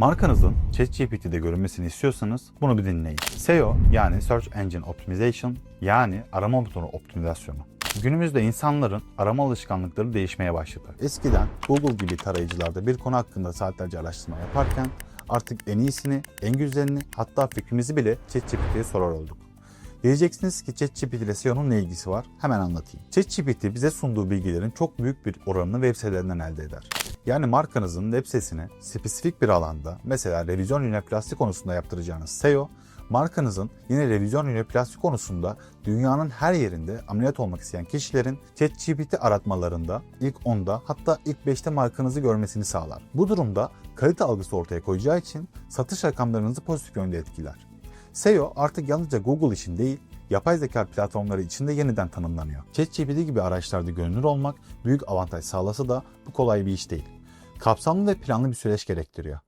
Markanızın ChatGPT'de görünmesini istiyorsanız bunu bir dinleyin. SEO yani Search Engine Optimization yani arama motoru optimizasyonu. Günümüzde insanların arama alışkanlıkları değişmeye başladı. Eskiden Google gibi tarayıcılarda bir konu hakkında saatlerce araştırma yaparken artık en iyisini, en güzelini hatta fikrimizi bile ChatGPT'ye sorar olduk. Diyeceksiniz ki ChatGPT ile SEO'nun ne ilgisi var? Hemen anlatayım. ChatGPT bize sunduğu bilgilerin çok büyük bir oranını web sitelerinden elde eder. Yani markanızın web sitesine spesifik bir alanda mesela revizyon ünoplasti konusunda yaptıracağınız SEO, markanızın yine revizyon ünoplasti konusunda dünyanın her yerinde ameliyat olmak isteyen kişilerin ChatGPT aratmalarında ilk 10'da hatta ilk 5'te markanızı görmesini sağlar. Bu durumda kalite algısı ortaya koyacağı için satış rakamlarınızı pozitif yönde etkiler. SEO artık yalnızca Google için değil, yapay zeka platformları için de yeniden tanımlanıyor. ChatGPT gibi araçlarda görünür olmak büyük avantaj sağlasa da bu kolay bir iş değil. Kapsamlı ve planlı bir süreç gerektiriyor.